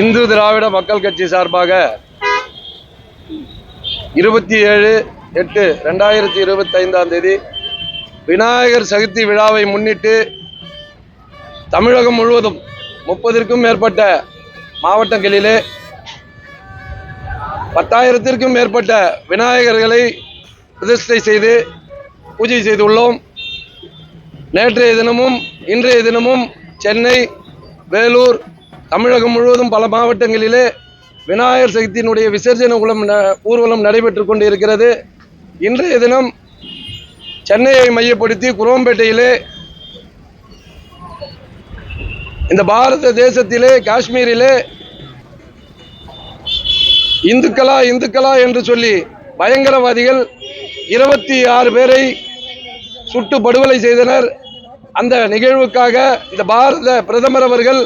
இந்து திராவிட மக்கள் கட்சி சார்பாக இருபத்தி ஏழு எட்டு ரெண்டாயிரத்தி இருபத்தைந்தாம் தேதி விநாயகர் சதுர்த்தி விழாவை முன்னிட்டு தமிழகம் முழுவதும் முப்பதிற்கும் மேற்பட்ட மாவட்டங்களிலே பத்தாயிரத்திற்கும் மேற்பட்ட விநாயகர்களை பிரதிஷ்டை செய்து பூஜை செய்துள்ளோம். நேற்றைய தினமும் இன்றைய தினமும் சென்னை வேலூர் தமிழகம் முழுவதும் பல மாவட்டங்களிலே விநாயகர் சக்தியினுடைய விசர்ஜன உலம் ந- ஊர்வலம் நடைபெற்று கொண்டு இருக்கிறது இன்றைய தினம் சென்னையை மையப்படுத்தி குரோம்பேட்டையிலே இந்த பாரத தேசத்திலே காஷ்மீரிலே இந்துக்களா இந்துக்களா என்று சொல்லி பயங்கரவாதிகள் இருபத்தி ஆறு பேரை சுட்டு படுகொலை செய்தனர். அந்த நிகழ்வுக்காக இந்த பாரத பிரதமர் அவர்கள்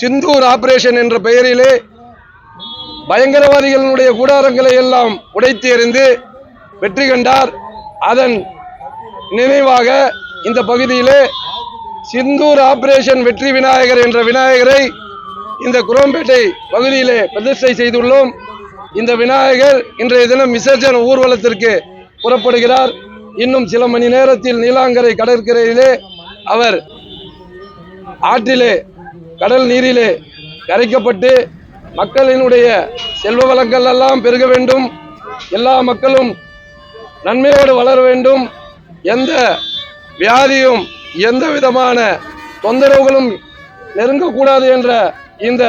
சிந்தூர் ஆபரேஷன் என்ற பெயரிலே பயங்கரவாதிகளுடைய கூடாரங்களை எல்லாம் உடைத்து எறிந்து வெற்றி கண்டார். அதன் நினைவாக இந்த பகுதியிலே சிந்தூர் ஆபரேஷன் வெற்றி விநாயகர் என்ற விநாயகரை இந்த குரோம்பேட்டை பகுதியிலே பிரதிஷ்டை செய்துள்ளோம். இந்த விநாயகர் இன்றைய தினம் விசர்ஜன ஊர்வலத்திற்கு புறப்படுகிறார். இன்னும் சில மணி நேரத்தில் நீலாங்கரை கடற்கரையிலே அவர் ஆற்றிலே கடல் நீரிலே கரைக்கப்பட்டு மக்களினுடைய செல்வ வளங்கள் எல்லாம் பெருக வேண்டும். எல்லா மக்களும் நன்மையோடு வளர வேண்டும். எந்த வியாதியும் எந்த விதமான தொந்தரவுகளும் நெருங்கக்கூடாது என்ற இந்த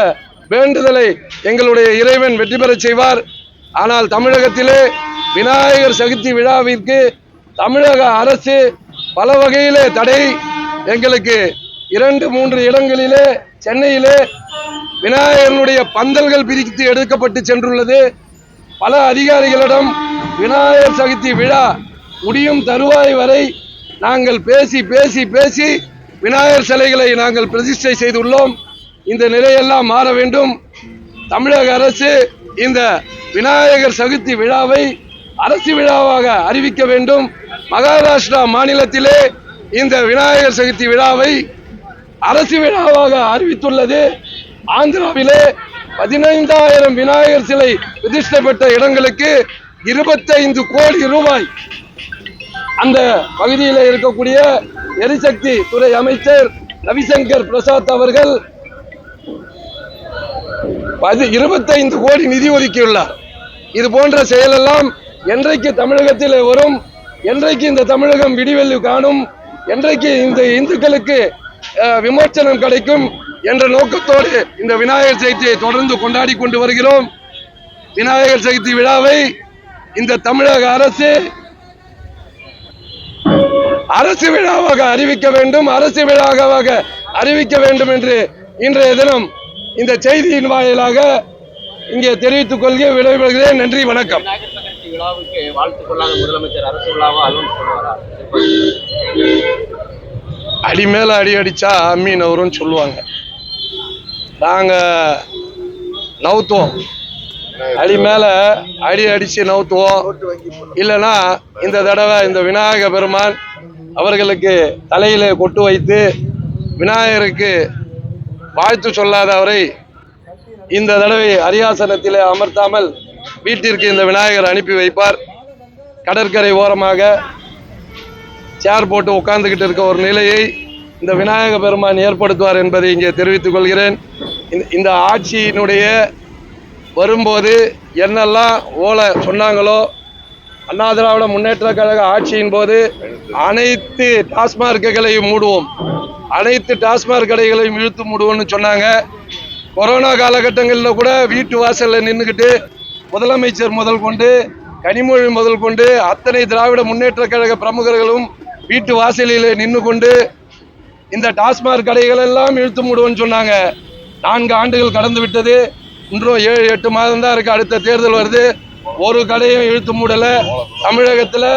வேண்டுதலை எங்களுடைய இறைவன் வெற்றி பெறச் செய்வார். ஆனால் தமிழகத்திலே விநாயகர் சதுர்த்தி விழாவிற்கு தமிழக அரசு பல வகையிலே தடை. எங்களுக்கு இரண்டு மூன்று இடங்களிலே சென்னையிலே விநாயகனுடைய பந்தல்கள் பிரித்து எடுக்கப்பட்டு சென்றுள்ளது. பல அதிகாரிகளிடம் விநாயகர் சதுர்த்தி விழா முடியும் தருவாய் வரை நாங்கள் பேசி பேசி பேசி விநாயகர் சிலைகளை நாங்கள் பிரதிஷ்டை செய்துள்ளோம். இந்த நிலையெல்லாம் மாற வேண்டும். தமிழக அரசு இந்த விநாயகர் சதுர்த்தி விழாவை அரசு விழாவாக அறிவிக்க வேண்டும். மகாராஷ்டிரா மாநிலத்திலே இந்த விநாயகர் சதுர்த்தி விழாவை அரசு விழாவாக அறிவித்துள்ளது. ஆந்திராவிலே பதினைந்தாயிரம் விநாயகர் சிலை பிரதிஷ்டை பெற்ற இடங்களுக்கு இருபத்தைந்து கோடி ரூபாய். அந்த பகுதியில் இருக்கக்கூடிய எரிசக்தி துறை அமைச்சர் ரவிசங்கர் பிரசாத் அவர்கள் இருபத்தைந்து கோடி நிதி ஒதுக்கியுள்ளார். இது போன்ற செயலெல்லாம் என்றைக்கு தமிழகத்தில் வரும் என்றைக்கு இந்த தமிழகம் விடிவெள்ளி காணும் என்றைக்கு இந்த இந்துக்களுக்கு விமோச்சனம் கிடைக்கும் என்ற நோக்கத்தோடு இந்த விநாயகர் சதுர்த்தியை தொடர்ந்து கொண்டாடி கொண்டு வருகிறோம். விநாயகர் சதுர்த்தி விழாவை இந்த தமிழக அரசு அரசு விழாவாக அறிவிக்க வேண்டும் அரசு விழாவாக அறிவிக்க வேண்டும் என்று இன்றைய தினம் இந்த செய்தியின் வாயிலாக இங்கே தெரிவித்துக் கொள்கிறேன் விடைபெறுகிறேன். நன்றி வணக்கம். விழாவுக்கு வாழ்த்து கொள்ளாத முதலமைச்சர் அரசு விழாவா அலுவல் சொல்லுவாரா அடி மேல அடி அடிச்சா அம்மீன் அவருன்னு சொல்லுவாங்க. நாங்க நவுத்துவோம். அடி மேல அடி அடிச்சு நவுத்துவோம். இல்லைன்னா இந்த தடவை இந்த விநாயக பெருமான் அவர்களுக்கு தலையில கொட்டு வைத்து விநாயகருக்கு வாழ்த்து சொல்லாத அவரை இந்த தடவை அரியாசனத்தில் அமர்த்தாமல் வீட்டிற்கு இந்த விநாயகர் அனுப்பி வைப்பார். கடற்கரை ஓரமாக சேர் போட்டு உட்கார்ந்துக்கிட்டு இருக்க ஒரு நிலையை இந்த விநாயக பெருமான் ஏற்படுத்துவார் என்பதை இங்கே தெரிவித்துக் கொள்கிறேன். இந்த- இந்த ஆட்சியினுடைய வரும்போது என்னெல்லாம் ஓலை சொன்னாங்களோ அண்ணா திராவிட முன்னேற்ற கழக ஆட்சியின் போது அனைத்து டாஸ்மார்க்குகளையும் மூடுவோம். அனைத்து டாஸ்மாக் கடைகளையும் இழுத்து மூடுவோம்னு சொன்னாங்க. கொரோனா காலகட்டங்களில் கூட வீட்டு வாசலில் நின்றுக்கிட்டு முதலமைச்சர் முதல் கொண்டு கனிமொழி முதல் கொண்டு அத்தனை திராவிட முன்னேற்ற கழக பிரமுகர்களும் வீட்டு வாசலில் நின்று கொண்டு இந்த டாஸ்மாக் கடைகள் எல்லாம் இழுத்து மூடுவோன்னு சொன்னாங்க. நான்கு ஆண்டுகள் கடந்து விட்டது. இன்றும் ஏழு எட்டு மாதம் தான் இருக்கு. அடுத்த தேர்தல் வருது. ஒரு கடையும் இழுத்து மூடலை. தமிழகத்தில்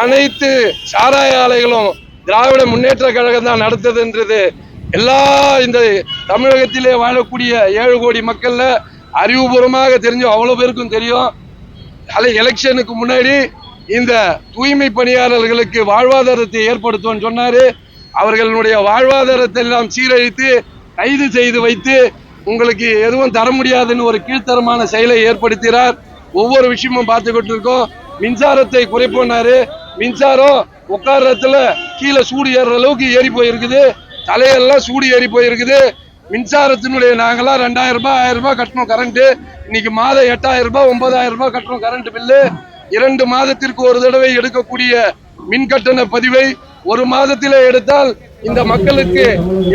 அனைத்து சாராய ஆலைகளும் திராவிட முன்னேற்ற கழகம் தான் நடத்ததுன்றது. எல்லா இந்த தமிழகத்திலே வாழக்கூடிய ஏழு கோடி மக்களில் அறிவுபூர்வமாக தெரிஞ்சோம் அவ்வளோ பேருக்கும் தெரியும். அது எலெக்ஷனுக்கு முன்னாடி இந்த தூய்மை பணியாளர்களுக்கு வாழ்வாதாரத்தை ஏற்படுத்தும் சொன்னாரு. அவர்களுடைய வாழ்வாதாரத்தை எல்லாம் சீரழித்து கைது செய்து வைத்து உங்களுக்கு எதுவும் தர முடியாதுன்னு ஒரு கீழ்த்தரமான செயலை ஏற்படுத்தினார் ஒவ்வொரு விஷயமும் பார்த்துக்கிட்டு இருக்கோம் மின்சாரத்தை குறைப்போனாரு மின்சாரம் உட்காரத்துல கீழே சூடு ஏறுற அளவுக்கு ஏறி போயிருக்குது. தலையெல்லாம் சூடு ஏறி போயிருக்குது. மின்சாரத்தினுடைய நாங்களாம் ரெண்டாயிரம் ரூபாய் ஆயிரம் ரூபாய் கட்டணும் கரண்ட் இன்னைக்கு மாதம் எட்டாயிரம் ரூபாய் ஒன்பதாயிரம் ரூபாய் கட்டணும் கரண்ட் பில்லு இரண்டு மாதத்திற்கு ஒரு தடவை எடுக்கக்கூடிய மின் கட்டண பதிவை ஒரு மாதத்திலே எடுத்தால் இந்த மக்களுக்கு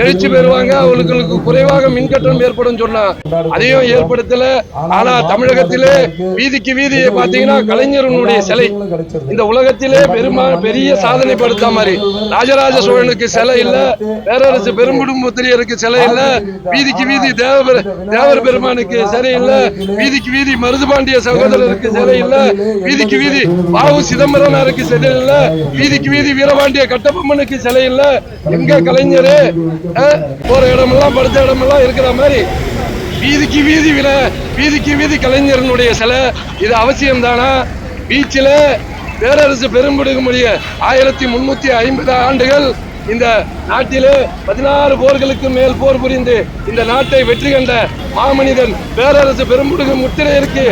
எழுச்சி பெறுவாங்க அவர்களுக்கு குறைவாக மின் கட்டணம் ஏற்படும் சொன்னா அதையும் ஏற்படுத்தல. ஆனா தமிழகத்திலே வீதிக்கு வீதி பாத்தீங்கன்னா கலைஞரனுடைய சிலை. இந்த உலகத்திலே பெருமா பெரிய சாதனை படுத்த மாதிரி. ராஜராஜ சோழனுக்கு சிலை இல்ல பேரரசு பெரும்புடும்பத்திரியருக்கு சிலை இல்ல வீதிக்கு வீதி தேவர் தேவர் பெருமானுக்கு சிலை இல்ல வீதிக்கு வீதி மருதுபாண்டிய சகோதரருக்கு சிலை இல்ல வீதிக்கு வீதி பாவு சிதம்பரனாருக்கு சிலை இல்ல வீதிக்கு வீதி வீரபாண்டிய கட்டபொம்மனுக்கு சிலை இல்ல எங்க கலைஞர்? போற இடமெல்லாம் படுத்த இடமெல்லாம் இருக்கிற மாதிரி வீதிக்கு வீதி விட வீதிக்கு வீதி கலைஞரனுடைய சிலை. இது அவசியம் தானா பீச்சில் பேரரசு பெரும்படுகுமுடிய ஆயிரத்தி முன்னூத்தி ஐம்பது ஆண்டுகள் இந்த நாட்டிலே பதினாறு போர்களுக்கு மேல் போர் புரிந்து இந்த நாட்டை வெற்றி கண்ட மாமனிதன் பேரரசு பெரும்புடுகு முத்திரையிற்கு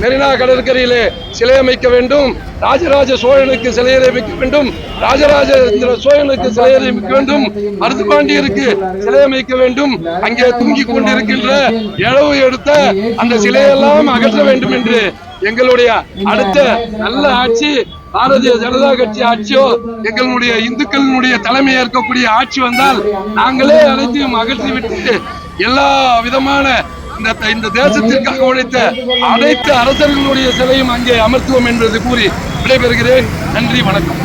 மெரினா கடற்கரையிலே சிலை அமைக்க வேண்டும். ராஜராஜ சோழனுக்கு சிலை அமைக்க வேண்டும். ராஜராஜ சோழனுக்கு சிலை அமைக்க வேண்டும். மருதுபாண்டியருக்கு சிலை அமைக்க வேண்டும். அங்கே தூங்கிக் கொண்டிருக்கின்ற இழவு எடுத்த அந்த சிலையெல்லாம் அகற்ற வேண்டும் என்று எங்களுடைய அடுத்த நல்ல ஆட்சி பாரதிய ஜனதா கட்சி ஆட்சியோ எங்களுடைய இந்துக்களினுடைய தலைமை ஏற்கக்கூடிய ஆட்சி வந்தால் நாங்களே அனைத்தையும் அகற்றிவிட்டு எல்லா விதமான இந்த இந்த தேசத்திற்காக உழைத்த அனைத்து அரசர்களுடைய சிலையும் அங்கே அமர்த்துவோம் என்பது கூறி விடைபெறுகிறேன். நன்றி வணக்கம்.